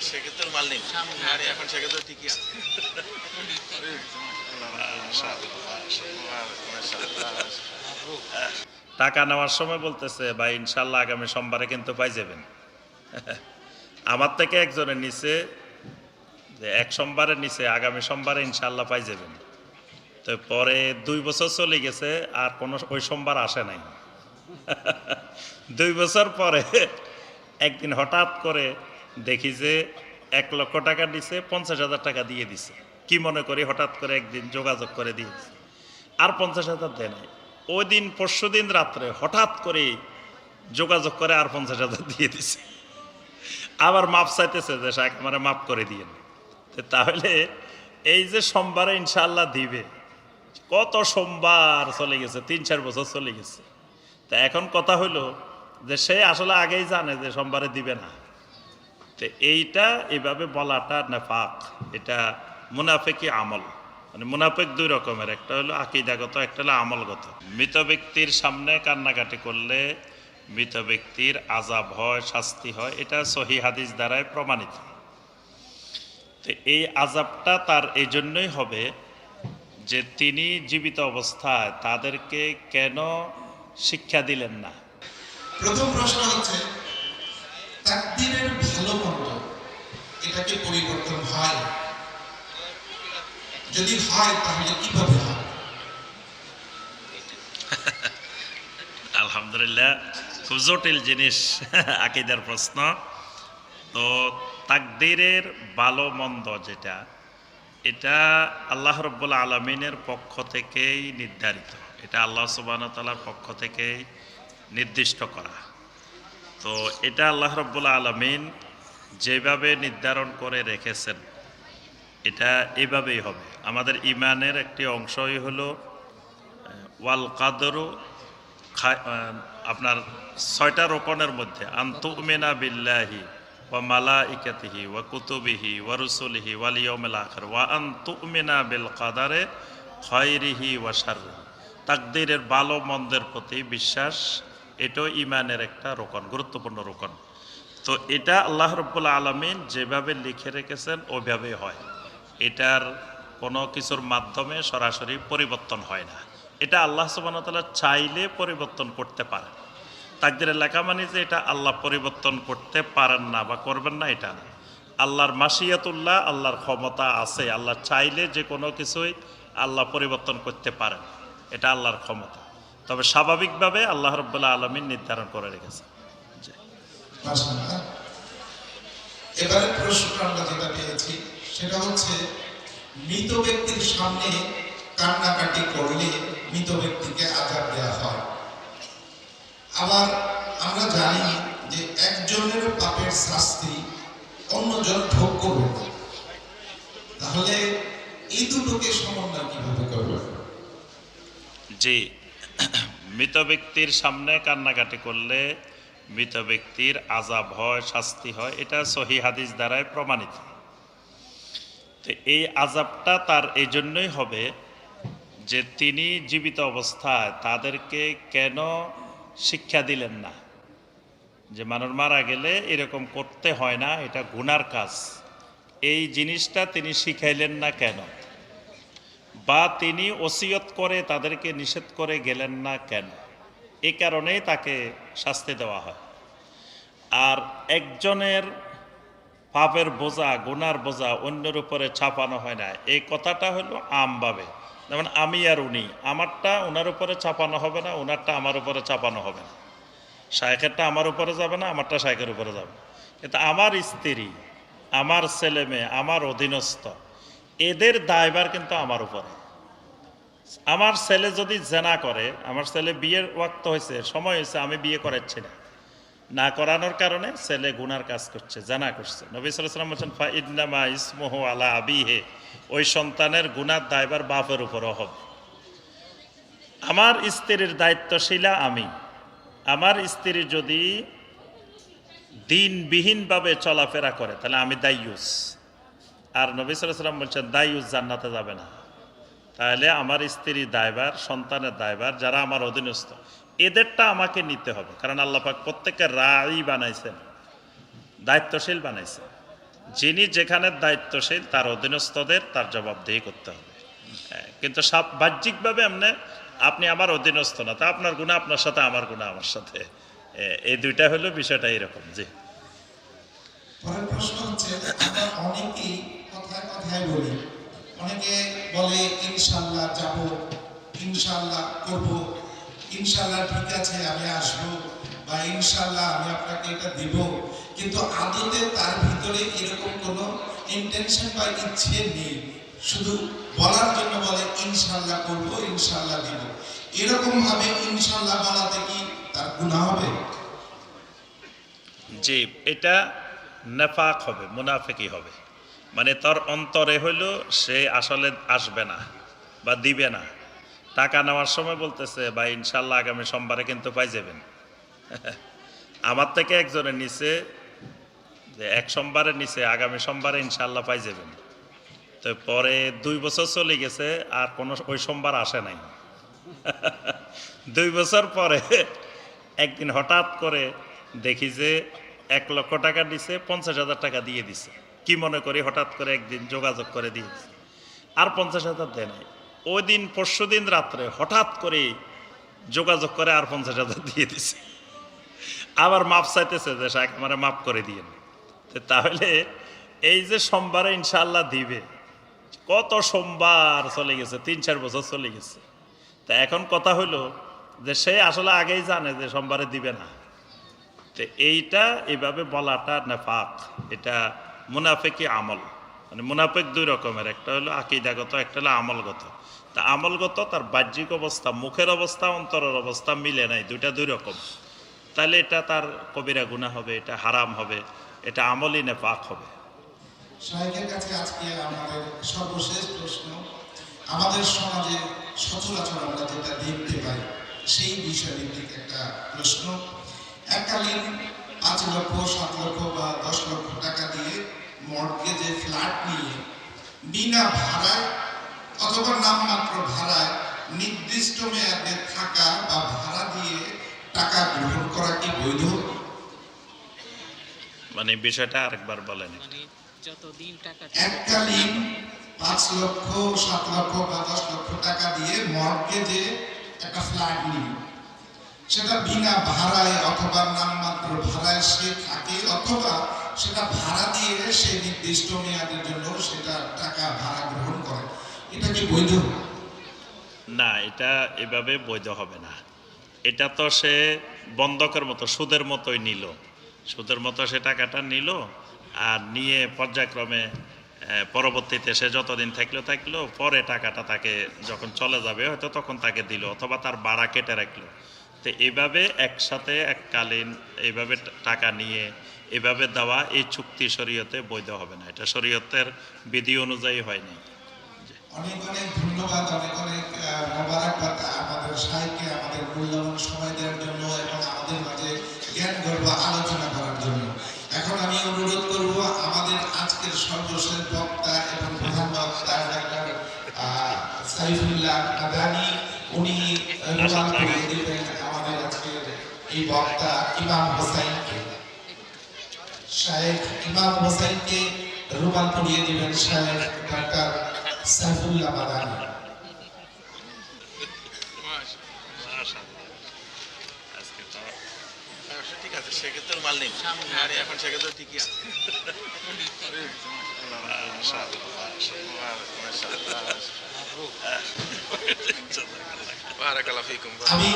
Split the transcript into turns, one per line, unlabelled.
সেক্ষেত্রে মাল নেই। আর এখন সেক্ষেত্রে ঠিকই আছে।
টাকা নেওয়ার সময় বলতেছে ভাই ইনশাল্লাহ আগামী সোমবারে কিন্তু পাই যাবেন। আমার থেকে একজনের নিচে যে এক সোমবারের নিচে আগামী সোমবারে ইনশাল্লাহ পাই যাবেন। তো পরে দুই বছর চলে গেছে আর কোনো ওই সোমবার আসে নাই। দুই বছর পরে একদিন হঠাৎ করে দেখি যে এক লক্ষ টাকা দিছে, পঞ্চাশ হাজার টাকা দিয়ে দিছে। কি মনে করি, হঠাৎ করে একদিন যোগাযোগ করে দিয়েছে। আর পঞ্চাশ হাজার দেয় নাই। ওই দিন, পরশু দিন রাত্রে হঠাৎ করে যোগাযোগ করে আর পঞ্চাশ হাজার দিয়ে দিছে। আবার মাপ চাইতেছে যে শাক আমার মাপ করে দিয়েন। তো তাহলে এই যে সোমবারে ইনশাল্লাহ দিবে, কত সোমবার চলে গেছে, তিন চার বছর চলে গেছে। তা এখন কথা হইল যে, সে আসলে আগেই জানে যে, সোমবারে দিবে না। তো এইটা এইভাবে বলাটা নেফাক। এটা মুনাফেকি আমল। মানে মুনাফেক দুই রকমের, একটা হলো আকিদাগত, একটা হলো আমলগত। মৃত ব্যক্তির সামনে কান্নাকাটি করলে মৃত ব্যক্তির আজাব হয়, শাস্তি হয়, এটা সহি হাদিস দ্বারাই প্রমাণিত। তো এই আজাবটা তার এই জন্যই হবে যে তিনি জীবিত অবস্থায় তাদেরকে কেন শিক্ষা দিলেন না।
প্রথম প্রশ্ন হচ্ছে তাকদিরের ভালো মন্দ এটা কি পরিবর্তন হয়। যদি হয়, তাহলে কীভাবে হয়?
আলহামদুলিল্লাহ, খুব জটিল জিনিস, আকিদার প্রশ্ন। তো তাকদিরের ভালো মন্দ যেটা, এটা আল্লাহ রব্বুল আলমিনের পক্ষ থেকেই নির্ধারিত। এটা আল্লাহ সুবাহ তালার পক্ষ থেকেই নির্দিষ্ট করা। তো এটা আল্লাহ রব্বুল আলমিন যেভাবে নির্ধারণ করে রেখেছেন, এটা এভাবেই হবে। আমাদের ইমানের একটি অংশই হলো, ওয়াল কাদরু আপনার ছয়টা রোপণের মধ্যে, আন্তুমিনা বিল্লাহি ওয়া মালা ইকাতিহি ওয়া কুতুবিহি ওয়া রুসুলিহি ওয়াল ইয়মিল আখর ওয়া আন্তুমিনা বিল কাদারে খয়রিহি ওয়া সার তাকদিরের ভালো মন্দের প্রতি বিশ্বাস এটাও ইমানের একটা রোকন, গুরুত্বপূর্ণ রোকন। তো এটা আল্লাহ রব্বুল আলমিন যেভাবে লিখে রেখেছেন, ওইভাবেই হয়। এটার কোনো কিছুর মাধ্যমে সরাসরি পরিবর্তন হয় না। এটা আল্লাহ সুবাহতাল্লাহ চাইলে পরিবর্তন করতে পারেন। তাকদিরের লেখা মানে যে এটা আল্লাহ পরিবর্তন করতে পারেন না বা করবেন না, এটা না। আল্লাহর মাসিয়াতুল্লাহ, আল্লাহর ক্ষমতা আছে। আল্লাহ চাইলে যে কোনো কিছুই আল্লাহ পরিবর্তন করতে পারেন। এটা আল্লাহর ক্ষমতা। তবে স্বাভাবিকভাবে আল্লাহ রব্বুল্লাহ আলমিন নির্ধারণ করে।
মাশাআল্লাহ। এবারে প্রশ্ন আমরা যেটা পেয়েছি সেটা হচ্ছে মৃত ব্যক্তির সামনে কান্নাকাটি করলে মৃত ব্যক্তিকে আঘাত দেওয়া হয় আবার আমরা জানি যে একজনের পাপের শাস্তি অন্যজন ভোগ করবে না। তাহলে এই দুটোকে সমন্বয় কীভাবে করবে
জি মৃত ব্যক্তির সামনে কান্নাকাটি করলে মৃত ব্যক্তির আজাব হয়, শাস্তি হয়, এটা সহি হাদিস দ্বারাই প্রমাণিত। তো এই আজাবটা তার এই জন্যই হবে যে তিনি জীবিত অবস্থায় তাদেরকে কেন শিক্ষা দিলেন না? যে মানুষ মারা গেলে এরকম করতে হয় না, এটা গুনার কাজ। এই জিনিসটা তিনি শিখাইলেন না কেন? বা তিনি ওসিয়ত করে তাদেরকে নিষেধ করে গেলেন না কেন? এ কারণেই তাকে শাস্তি দেওয়া হয়। আর একজনের পাপের বোঝা, গুনার বোঝা অন্যের উপরে ছাপানো হয় না। এই কথাটা হলো আমভাবে যেমন আমি আর উনি, আমারটা ওনার উপরে ছাপানো হবে না ওনারটা আমার উপরে চাপানো হবে না। শায়েখেরটা আমার উপরে যাবে না, আমারটা শায়েখের উপরে যাবে। কিন্তু আমার স্ত্রী, আমার ছেলে মেয়ে আমার অধীনস্থ এদের দায়বার কিন্তু আমার উপরে। আমার ছেলে যদি জেনা করে, আমার ছেলে বিয়ের ওয়াক্ত হয়েছে, সময় হয়েছে, আমি বিয়ে করাচ্ছি না। না করানোর কারণে ছেলে গুনার কাজ করছে, জানা করছে। নবী সাল্লাম বলছেন ফা ইদনামা ইসমোহ আলা আবিহে ওই সন্তানের গুনার দায়বার বাপের উপরও হবে। আমার স্ত্রীর দায়িত্বশীলা আমি। আমার স্ত্রী যদি দিনবিহীনভাবে চলাফেরা করে, তাহলে আমি দায়ুস আর নবী সাল্লাম বলছেন দায়ুস জান্নাতে যাবে না। তাহলে আমার স্ত্রী দায়বার সন্তানের দায়বার যারা আমার অধীনস্থ এদেরটা আমাকে নিতে হবে। কারণ আল্লাহ পাক প্রত্যেককে রাই বানাইছেন দায়িত্বশীল বানাইছেন। যিনি যেখানে দায়িত্বশীল তার অধীনস্থদের তার জবাবদেহি করতে হবে। হ্যাঁ, কিন্তু সব বাহ্যিকভাবে এমনি আপনি আমার অধীনস্থ না তা আপনার গুণা আপনার সাথে আমার গুণা আমার সাথে। এই দুইটা হলো বিষয়টা এরকম জি।
প্রশ্ন হচ্ছে অনেকেই কথায় কথায় বলি। অনেকে বলে, ইনশাল্লাহ যাব, ইনশাল্লাহ করব। ইনশাল্লাহ ঠিক আছে, আমি আসব বা ইনশাল্লাহ আমি আপনাকে এটা দিব। কিন্তু আদতে তার ভিতরে এরকম কোনো ইন্টেনশন বা ইচ্ছে নেই। শুধু বলার জন্য বলে, ইনশাল্লাহ করব, ইনশাল্লাহ দিব। এরকম ভাবে ইনশাল্লাহ বলাতে কি তার গুনাহ হবে?
জি, এটা নেফাক হবে মুনাফিকি হবে। মানে তার অন্তরে হইল সে আসলে আসবে না বা দিবে না। টাকা নেওয়ার সময় বলতেছে বা ইনশাল্লাহ আগামী সোমবারে কিন্তু পাই যাবেন। আমার থেকে একজনের নিচে যে এক সোমবারের নিচে আগামী সোমবারে ইনশাল্লাহ পাই যাবেন। তো পরে দুই বছর চলে গেছে, আর কোনো ওই সোমবার আসে নাই। দুই বছর পরে একদিন হঠাৎ করে দেখি যে এক লক্ষ টাকা দিছে পঞ্চাশ হাজার টাকা দিয়ে দিছে। কি মনে করি, হঠাৎ করে একদিন যোগাযোগ করে দিয়ে দিছে আর পঞ্চাশ হাজার দেয় নাই। ওই দিন, পরশু দিন রাত্রে হঠাৎ করে যোগাযোগ করে আর পঞ্চাশ হাজার দিয়ে দিছে। আবার মাপ চাইতেছে যে, সাহেব, আমার মাপ করে দিয়ে তাহলে এই যে সোমবারে ইনশাল্লাহ দিবে, কত সোমবার চলে গেছে, তিন চার বছর চলে গেছে। তা এখন কথা হলো যে, সে আসলে আগেই জানে যে, সোমবারে দিবে না। তো এইটা এইভাবে বলাটা না নেফাক এটা মুনাফেকি আমল। মানে মুনাফেক দুই রকমের, একটা হলো আকিদাগত, একটা হলো আমলগত। তা আমলগত, তার বাহ্যিক অবস্থা, মুখের অবস্থা, অন্তরের অবস্থা মিলে নাই, দুইটা দুই রকম। তাহলে এটা তার কবিরা গুণা হবে, এটা হারাম হবে, এটা আমলই না নেফাক হবে
আমাদের সমাজে সচরাচর আমরা যেটা দেখতে পাই, সেই বিষয়ভিত্তিক একটা প্রশ্ন। এককালীন পাঁচ লক্ষ সাত লক্ষ বা দশ লক্ষ টাকা দিয়ে মর্গেজে ফ্ল্যাট নিয়ে বিনা ভাড়ায় অথবা নামমাত্র ভাড়ায় নির্দিষ্ট মেয়াদে থাকা বা ভাড়া দিয়ে টাকা গ্রহণ করা কি বৈধ?
মানে বিষয়টা আরেকবার বলেন
মানে
এককালীন পাঁচ লক্ষ সাত লক্ষ বা দশ লক্ষ টাকা দিয়ে মর্গেজে একটা ফ্ল্যাট নিল সেটা বিনা ভাড়ায় অথবা নামমাত্র ভাড়ায় সে থাকে, অথবা সেটা ভাড়া দিয়ে সে নির্দিষ্ট মেয়াদের জন্য সেটা টাকা ভাড়া গ্রহণ করে। এটা কি বৈধ?
না, এটা এভাবে বৈধ হবে না। এটা তো সে বন্ধকের মতো, সুদের মতোই নিল। সুদের মতো সে টাকাটা নিল আর নিয়ে পর্যায়ক্রমে পরবর্তীতে সে যতদিন থাকল থাকল, পরে টাকাটা তাকে যখন চলে যাবে, হয়তো তখন তাকে দিল, অথবা তার ভাড়া কেটে রাখল। তো এভাবে একসাথে এককালীন এইভাবে টাকা নিয়ে এভাবে দেওয়া এই চুক্তি শরীয়তে বৈধ হবে না। এটা শরীয়তের বিধি অনুযায়ী হয়নি।
অনেক অনেক ধন্যবাদ অনেক অনেক মোবারকবাদ আমাদের সাহিত্যে আমাদের মূল্যবান সময় দেওয়ার জন্য এবং আমাদের মাঝে জ্ঞান গর্ব আলোচনা করার জন্য। এখন আমি অনুরোধ করব আমাদের আজকের সর্বশেষ বক্তা এবং প্রধান বক্তা ডাক্তার সাইফুল্লাহ কাদানি উনি আমাদের আজকের এই বক্তা ইমাম হোসাইনকে শাহেখ ইমাম হোসেনকে রুমাল পরিয়ে দিবেন শাহেখ ডাক্তার সাইফুল্লাহ মাদানি।
ঠিক আছে সেক্ষেত্রে মাল নেই আরে এখন সেক্ষেত্রে ঠিকই আছে
আমি